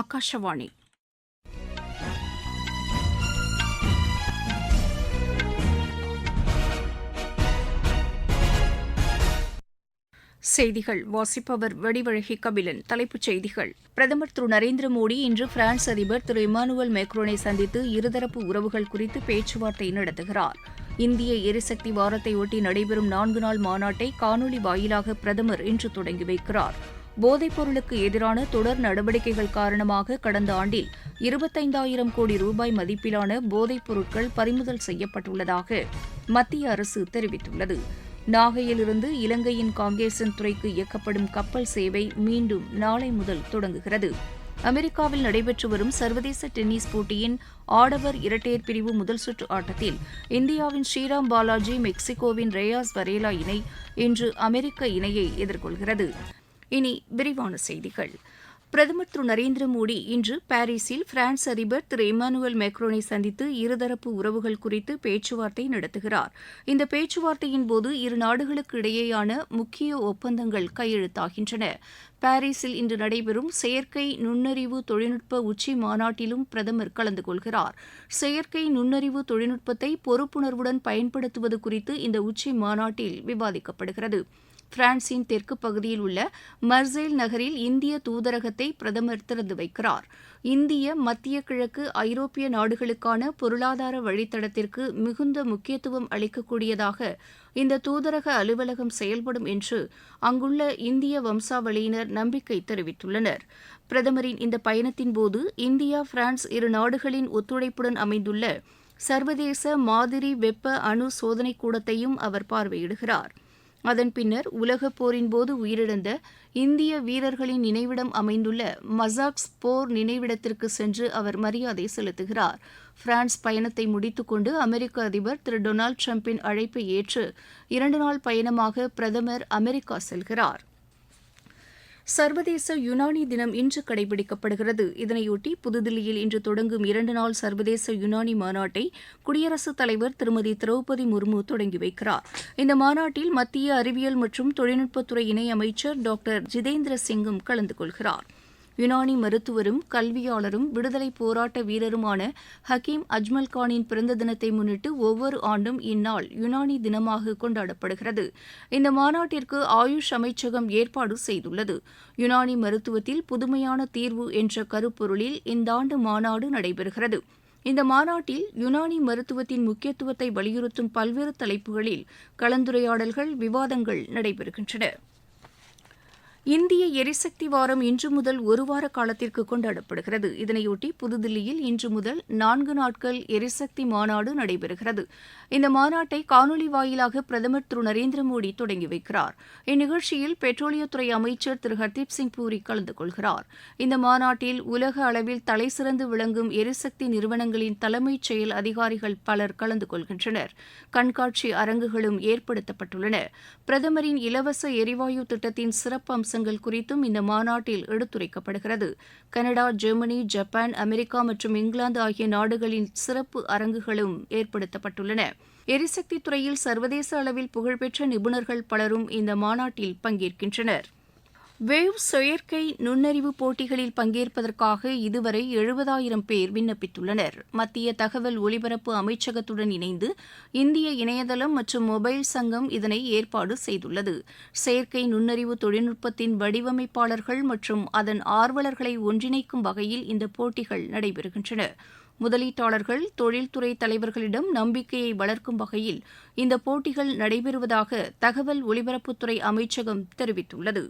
ஆகாஷவாணி செய்திகள். வாசிப்பவர் வடிவழகி கபிலன். தலைப்புச் செய்திகள். பிரதமர் திரு. நரேந்திர மோடி இன்று பிரான்ஸ் அதிபர் திரு. இமானுவல் மேக்ரோனை சந்தித்து இருதரப்பு உறவுகள் குறித்து பேச்சுவார்த்தை நடத்துகிறார். இந்திய எரிசக்தி வாரத்தையொட்டி நடைபெறும் நான்கு நாள் மாநாட்டை காணொலி வாயிலாக பிரதமர் இன்று தொடங்கி வைக்கிறார். போதைப் பொருளுக்கு எதிரான தொடர் நடவடிக்கைகள் காரணமாக கடந்த ஆண்டில் இருபத்தைந்தாயிரம் கோடி ரூபாய் மதிப்பிலான போதைப் பொருட்கள் பறிமுதல் செய்யப்பட்டுள்ளதாக மத்திய அரசு தெரிவித்துள்ளது. நாகையிலிருந்து இலங்கையின் காங்கேசன் துறைக்கு இயக்கப்படும் கப்பல் சேவை மீண்டும் நாளை முதல் தொடங்குகிறது. அமெரிக்காவில் நடைபெற்று வரும் சர்வதேச டென்னிஸ் போட்டியின் ஆடவர் இரட்டையர் பிரிவு முதல் சுற்று ஆட்டத்தில் இந்தியாவின் ஸ்ரீராம் பாலாஜி மெக்சிகோவின் ரேயாஸ் வரேலா இணை இன்று அமெரிக்க இணையை எதிர்கொள்கிறது. இனி விரிவான செய்திகள். பிரதமர் திரு. நரேந்திர மோடி இன்று பாரிஸில் பிரான்ஸ் அதிபர் திரு. இமானுவேல் மேக்ரோனை சந்தித்து இருதரப்பு உறவுகள் குறித்து பேச்சுவார்த்தை நடத்துகிறார். இந்த பேச்சுவார்த்தையின் போது இரு நாடுகளுக்கு இடையேயான முக்கிய ஒப்பந்தங்கள் கையெழுத்தாகின்றன. பாரிஸில் இன்று நடைபெறும் செயற்கை நுண்ணறிவு தொழில்நுட்ப உச்சி மாநாட்டிலும் பிரதமர் கலந்து கொள்கிறார். செயற்கை நுண்ணறிவு தொழில்நுட்பத்தை பொறுப்புணர்வுடன் பயன்படுத்துவது குறித்து இந்த உச்சி மாநாட்டில் விவாதிக்கப்படுகிறது. பிரான்சின் தெற்கு பகுதியில் உள்ள மர்சேல் நகரில் இந்திய தூதரகத்தை பிரதமர் திறந்து வைக்கிறார். இந்திய மத்திய கிழக்கு ஐரோப்பிய நாடுகளுக்கான பொருளாதார வழித்தடத்திற்கு மிகுந்த முக்கியத்துவம் அளிக்கக்கூடியதாக இந்த தூதரக அலுவலகம் செயல்படும் என்று அங்குள்ள இந்திய வம்சாவளியினர் நம்பிக்கை தெரிவித்துள்ளனர். பிரதமரின் இந்த பயணத்தின்போது இந்தியா பிரான்ஸ் இரு நாடுகளின் ஒத்துழைப்புடன் அமைந்துள்ள சர்வதேச மாதிரி வெப்ப அணு சோதனைக் கூடத்தையும் அவர் பார்வையிடுகிறார். அதன் பின்னர் உலகப் போரின் போது உயிரிழந்த இந்திய வீரர்களின் நினைவிடம் அமைந்துள்ள மசாக்ஸ் போர் நினைவிடத்திற்கு சென்று அவர் மரியாதை செலுத்துகிறார். பிரான்ஸ் பயணத்தை முடித்துக்கொண்டு அமெரிக்க அதிபர் திரு. டொனால்டு டிரம்பின் அழைப்பை ஏற்று இரண்டு நாள் பயணமாக பிரதமர் அமெரிக்கா செல்கிறார். சர்வதேச யுனானி தினம் இன்று கடைபிடிக்கப்படுகிறது. இதனையொட்டி புதுதில்லியில் இன்று தொடங்கும் இரண்டு நாள் சர்வதேச யுனானி மாநாட்டை குடியரசுத் தலைவர் திருமதி திரௌபதி முர்மு தொடங்கி வைக்கிறார். இந்த மாநாட்டில் மத்திய அறிவியல் மற்றும் தொழில்நுட்பத்துறை இணையமைச்சர் டாக்டர் ஜிதேந்திர சிங்கும் கலந்து கொள்கிறார். யுனானி மருத்துவரும் கல்வியாளரும் விடுதலை போராட்ட வீரருமான ஹக்கீம் அஜ்மல் கானின் பிறந்த தினத்தை முன்னிட்டு ஒவ்வொரு ஆண்டும் இந்நாள் யுனானி தினமாக கொண்டாடப்படுகிறது. இந்த மாநாட்டிற்கு ஆயுஷ் அமைச்சகம் ஏற்பாடு செய்துள்ளது. யுனானி மருத்துவத்தில் புதுமையான தீர்வு என்ற கருப்பொருளில் இந்த ஆண்டு மாநாடு நடைபெறுகிறது. இந்த மாநாட்டில் யுனானி மருத்துவத்தின் முக்கியத்துவத்தை வலியுறுத்தும் பல்வேறு தலைப்புகளில் கலந்துரையாடல்கள் விவாதங்கள் நடைபெறுகின்றன. இந்திய எரிசக்தி வாரம் இன்று முதல் ஒருவார காலத்திற்கு கொண்டாடப்படுகிறது. இதனையொட்டி புதுதில்லியில் இன்று முதல் நான்கு நாட்கள் எரிசக்தி மாநாடு நடைபெறுகிறது. இந்த மாநாட்டை காணொலி வாயிலாக பிரதமர் திரு நரேந்திர மோடி தொடங்கி வைக்கிறார். இந்நிகழ்ச்சியில் பெட்ரோலியத்துறை அமைச்சர் திரு ஹர்தீப் சிங் பூரி கலந்து கொள்கிறார். இந்த மாநாட்டில் உலக அளவில் தலைசிறந்து விளங்கும் எரிசக்தி நிறுவனங்களின் தலைமைச் செயல் அதிகாரிகள் பலர் கலந்து கொள்கின்றனர். கண்காட்சி அரங்குகளும் ஏற்படுத்தப்பட்டுள்ளன. பிரதமரின் இலவச எரிவாயு திட்டத்தின் சிறப்பு அம்சங்கள் குறித்தும் இந்த மாநாட்டில் எடுத்துரைக்கப்படுகிறது. கனடா ஜெர்மனி ஜப்பான் அமெரிக்கா மற்றும் இங்கிலாந்து ஆகிய நாடுகளின் சிறப்பு அரங்குகளும் ஏற்படுத்தப்பட்டுள்ளன. எரிசக்தி துறையில் சர்வதேச அளவில் புகழ்பெற்ற நிபுணர்கள் பலரும் இந்த மாநாட்டில் பங்கேற்கின்றனர். வேவ் செயற்கை நுண்ணறிவு போட்டிகளில் பங்கேற்பதற்காக இதுவரை எழுபதாயிரம் பேர் விண்ணப்பித்துள்ளனர். மத்திய தகவல் ஒலிபரப்பு அமைச்சகத்துடன் இணைந்து இந்திய இணையதளம் மற்றும் மொபைல் சங்கம் இதனை ஏற்பாடு செய்துள்ளது. செயற்கை நுண்ணறிவு தொழில்நுட்பத்தின் வடிவமைப்பாளர்கள் மற்றும் அதன் ஆர்வலர்களை ஒன்றிணைக்கும் வகையில் இந்த போட்டிகள் நடைபெறுகின்றன. முதலீட்டாளர்கள் தொழில்துறை தலைவர்களிடம் நம்பிக்கையை வளர்க்கும் வகையில் இந்த போட்டிகள் நடைபெறுவதாக தகவல் ஒலிபரப்புத்துறை அமைச்சகம் தெரிவித்துள்ளது.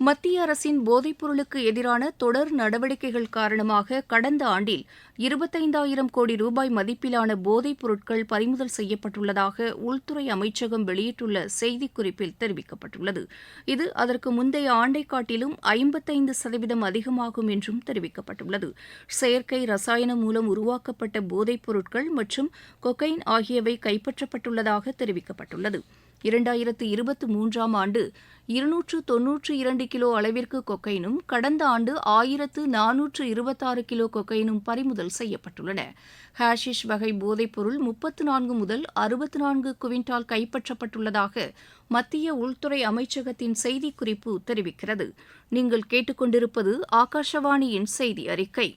மத்திய அரசின் போதைப்பொருளுக்கு எதிரான தொடர் நடவடிக்கைகள் காரணமாக கடந்த ஆண்டில் இருபத்தைந்தாயிரம் கோடி ரூபாய் மதிப்பிலான போதைப் பொருட்கள் பறிமுதல் செய்யப்பட்டுள்ளதாக உள்துறை அமைச்சகம் வெளியிட்டுள்ள செய்திக்குறிப்பில் தெரிவிக்கப்பட்டுள்ளது. இது அதற்கு முந்தைய ஆண்டை காட்டிலும் ஐம்பத்தைந்து சதவீதம் அதிகமாகும் என்றும் தெரிவிக்கப்பட்டுள்ளது. செயற்கை ரசாயனம் மூலம் உருவாக்கப்பட்ட போதைப் பொருட்கள் மற்றும் கொக்கைன் ஆகியவை கைப்பற்றப்பட்டுள்ளதாக தெரிவிக்கப்பட்டுள்ளது. இரண்டாயிரத்து இருபத்தி மூன்றாம் ஆண்டு இருநூற்று தொன்னூற்று இரண்டு கிலோ அளவிற்கு கொக்கைனும் கடந்த ஆண்டு ஆயிரத்து நானூற்று இருபத்தாறு கிலோ கொக்கைனும் பறிமுதல் செய்யப்பட்டுள்ளன. ஹாஷிஷ் வகை போதைப்பொருள் முப்பத்து நான்கு முதல் அறுபத்து நான்கு குவிண்டால் கைப்பற்றப்பட்டுள்ளதாக மத்திய உள்துறை அமைச்சகத்தின் செய்திக்குறிப்பு தெரிவிக்கிறது. நீங்கள் கேட்டுக்கொண்டிருப்பது ஆகாஷவாணியின் செய்தி அறிக்கை.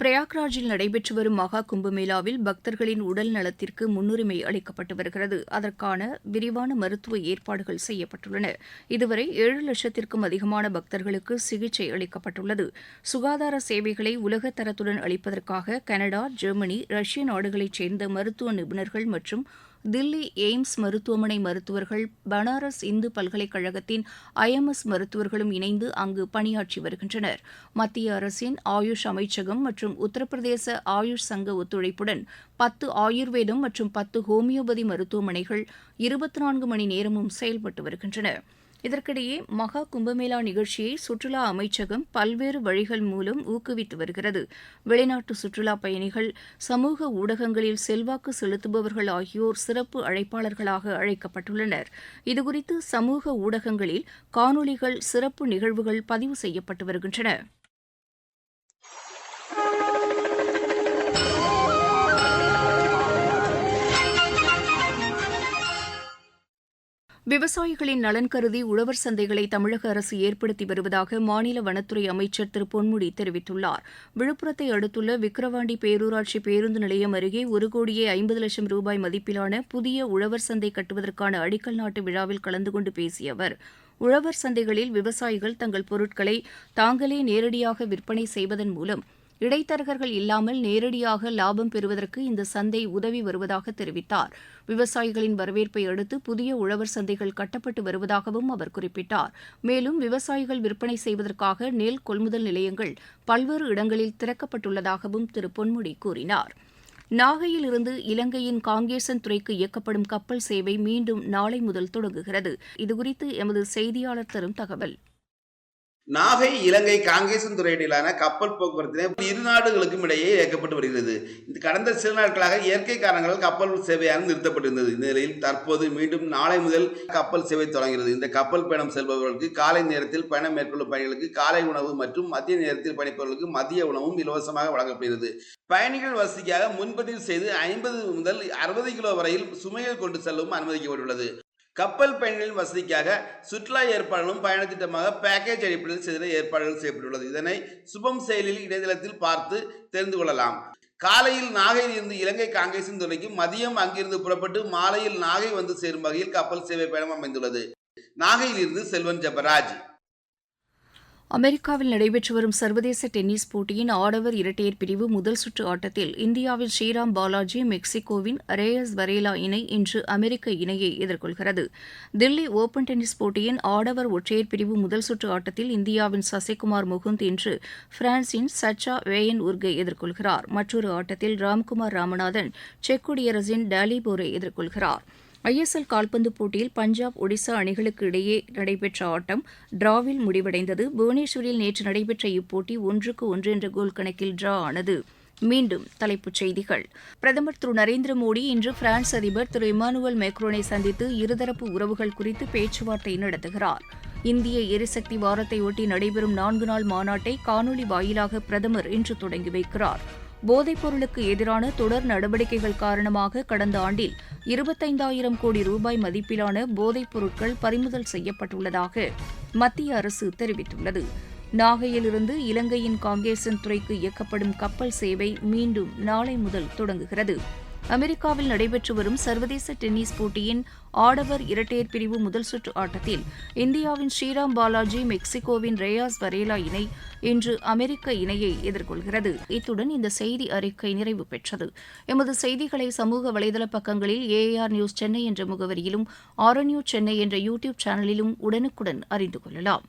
பிரயாக்ராஜில் நடைபெற்று வரும் மகா கும்பமேளாவில் பக்தர்களின் உடல் நலத்திற்கு முன்னுரிமை அளிக்கப்பட்டு வருகிறது. அதற்கான விரிவான மருத்துவ ஏற்பாடுகள் செய்யப்பட்டுள்ளன. இதுவரை ஏழு லட்சத்திற்கும் அதிகமான பக்தர்களுக்கு சிகிச்சை அளிக்கப்பட்டுள்ளது. சுகாதார சேவைகளை உலக தரத்துடன் அளிப்பதற்காக கனடா ஜெர்மனி ரஷ்ய நாடுகளைச் சேர்ந்த மருத்துவ நிபுணர்கள் மற்றும் தில்லி எய்ம்ஸ் மருத்துவமனை மருத்துவர்கள் பனாரஸ் இந்து பல்கலைக்கழகத்தின் ஐஎம்எஸ் மருத்துவர்களும் இணைந்து அங்கு பணியாற்றி வருகின்றனர். மத்திய அரசின் ஆயுஷ் அமைச்சகம் மற்றும் உத்தரப்பிரதேச ஆயுஷ் சங்க ஒத்துழைப்புடன் பத்து ஆயுர்வேதம் மற்றும் பத்து ஹோமியோபதி மருத்துவமனைகள் இருபத்தி நான்கு மணி நேரமும் செயல்பட்டு வருகின்றன. இதற்கிடையே மகா கும்பமேளா நிகழ்ச்சியை சுற்றுலா அமைச்சகம் பல்வேறு வழிகள் மூலம் ஊக்குவித்து வருகிறது. வெளிநாட்டு சுற்றுலா பயணிகள் சமூக ஊடகங்களில் செல்வாக்கு செலுத்துபவர்கள் ஆகியோர் சிறப்பு அழைப்பாளர்களாக அழைக்கப்பட்டுள்ளனர். இதுகுறித்து சமூக ஊடகங்களில் காணொலிகள் சிறப்பு நிகழ்வுகள் பதிவு செய்யப்பட்டு வருகின்றன. விவசாயிகளின் நலன் கருதி உழவர் சந்தைகளை தமிழக அரசு ஏற்படுத்தி வருவதாக மாநில வனத்துறை அமைச்சர் திரு பொன்முடி தெரிவித்துள்ளார். விழுப்புரத்தை அடுத்துள்ள விக்கிரவாண்டி பேரூராட்சி பேருந்து நிலையம் அருகே ஒரு கோடியே ஐம்பது லட்சம் ரூபாய் மதிப்பிலான புதிய உழவர் சந்தை கட்டுவதற்கான அடிக்கல் நாட்டு விழாவில் கலந்து கொண்டு பேசிய அவர் உழவர் சந்தைகளில் விவசாயிகள் தங்கள் பொருட்களை தாங்களே நேரடியாக விற்பனை செய்வதன் மூலம் இடைத்தரகர்கள் இல்லாமல் நேரடியாக லாபம் பெறுவதற்கு இந்த சந்தை உதவி வருவதாக தெரிவித்தார். விவசாயிகளின் வரவேற்பை அடுத்து புதிய உழவர் சந்தைகள் கட்டப்பட்டு வருவதாகவும் அவர் குறிப்பிட்டார். மேலும் விவசாயிகள் விற்பனை செய்வதற்காக நெல் கொள்முதல் நிலையங்கள் பல்வேறு இடங்களில் திறக்கப்பட்டுள்ளதாகவும் திரு. பொன்முடி கூறினார். நாகையில் இருந்து இலங்கையின் காங்கேசன் துறைக்கு இயக்கப்படும் கப்பல் சேவை மீண்டும் நாளை முதல் தொடங்குகிறது. இதுகுறித்து எமது செய்தியாளர் தரும் தகவல். நாகை இலங்கை காங்கேசன் துறையிடையிலான கப்பல் போக்குவரத்தினை இரு நாடுகளுக்கும் இடையே இயக்கப்பட்டு வருகிறது. இந்த கடந்த சில நாட்களாக இயற்கை காரணங்களால் கப்பல் சேவையானது நிறுத்தப்பட்டிருந்தது. இந்த நிலையில் தற்போது மீண்டும் நாளை முதல் கப்பல் சேவை தொடங்குகிறது. இந்த கப்பல் பயணம் செல்பவர்களுக்கு காலை நேரத்தில் பயணம் மேற்கொள்ளும் பயணிகளுக்கு காலை உணவு மற்றும் மதிய நேரத்தில் பயணிப்பவர்களுக்கு மதிய உணவும் இலவசமாக வழங்கப்படுகிறது. பயணிகள் வசதிக்காக முன்பதிவு செய்து ஐம்பது முதல் அறுபது கிலோ வரையில் சுமைகள் கொண்டு செல்லவும் அனுமதிக்கப்பட்டுள்ளது. கப்பல் பயணிகளின் வசதிக்காக சுற்றுலா ஏற்பாடுகளும் பயண திட்டமாக பேக்கேஜ் அடிப்படையில் செய்த ஏற்பாடுகள் செய்யப்பட்டுள்ளது. இதனை சுபம் செயலில் இணையதளத்தில் பார்த்து தெரிந்து கொள்ளலாம். காலையில் நாகையில் இருந்து இலங்கை காங்கேசன் துறைக்கு மதியம் அங்கிருந்து புறப்பட்டு மாலையில் நாகை வந்து சேரும் வகையில் கப்பல் சேவை பயணம் அமைந்துள்ளது. நாகையில் இருந்து செல்வன் ஜபராஜ். அமெரிக்காவில் நடைபெற்று வரும் சர்வதேச டென்னிஸ் போட்டியின் ஆடவர் இரட்டையர் பிரிவு முதல் சுற்று ஆட்டத்தில் இந்தியாவின் ஸ்ரீராம் பாலாஜி மெக்சிகோவின் ரேயஸ் வரேலா இணை இன்று அமெரிக்க இணையை எதிர்கொள்கிறது. தில்லி ஓபன் டென்னிஸ் போட்டியின் ஆடவர் ஒற்றையர் பிரிவு முதல் சுற்று ஆட்டத்தில் இந்தியாவின் சசிகுமார் முகுந்த் இன்று பிரான்சின் சச்சா வேயன் உர்கை எதிர்கொள்கிறார். மற்றொரு ஆட்டத்தில் ராம்குமார் ராமநாதன் செக் குடியரசின் டாலிபோரை எதிர்கொள்கிறார். ஐஎஸ்எல் கால்பந்து போட்டியில் பஞ்சாப் ஒடிசா அணிகளுக்கு இடையே நடைபெற்ற ஆட்டம் டிராவில் முடிவடைந்தது. புவனேஸ்வரில் நேற்று நடைபெற்ற இப்போட்டி ஒன்றுக்கு ஒன்று என்ற கோல் கணக்கில் டிரா ஆனது. மீண்டும் தலைப்புச் செய்திகள். பிரதமர் திரு நரேந்திர மோடி இன்று பிரான்ஸ் அதிபர் திரு இமானுவல் மேக்ரோனை சந்தித்து இருதரப்பு உறவுகள் குறித்து பேச்சுவார்த்தை நடத்துகிறார். இந்திய எரிசக்தி வாரத்தையொட்டி நடைபெறும் நான்கு நாள் மாநாட்டை காணொலி வாயிலாக பிரதமர் இன்று தொடங்கி வைக்கிறார். போதைப் பொருளுக்கு எதிரான தொடர் நடவடிக்கைகள் காரணமாக கடந்த ஆண்டில் இருபத்தைந்தாயிரம் கோடி ரூபாய் மதிப்பிலான போதைப் பொருட்கள் பறிமுதல் செய்யப்பட்டுள்ளதாக மத்திய அரசு தெரிவித்துள்ளது. நாகையிலிருந்து இலங்கையின் காங்கேசன் துறைக்கு இயக்கப்படும் கப்பல் சேவை மீண்டும் நாளை முதல் தொடங்குகிறது. அமெரிக்காவில் நடைபெற்று வரும் சர்வதேச டென்னிஸ் போட்டியின் ஆடவர் இரட்டையர் பிரிவு முதல் சுற்று ஆட்டத்தில் இந்தியாவின் ஸ்ரீராம் பாலாஜி மெக்சிகோவின் ரேயாஸ் வரேலா இணை இன்று அமெரிக்க இணையை எதிர்கொள்கிறது. இத்துடன் இந்த செய்தி அறிக்கை நிறைவு பெற்றது. எமது செய்திகளை சமூக வலைதள பக்கங்களில் ஏஆர் நியூஸ் சென்னை என்ற முகவரியிலும் ஆர் நியூஸ் சென்னை என்ற யூடியூப் சேனலிலும் உடனுக்குடன் அறிந்து கொள்ளலாம்.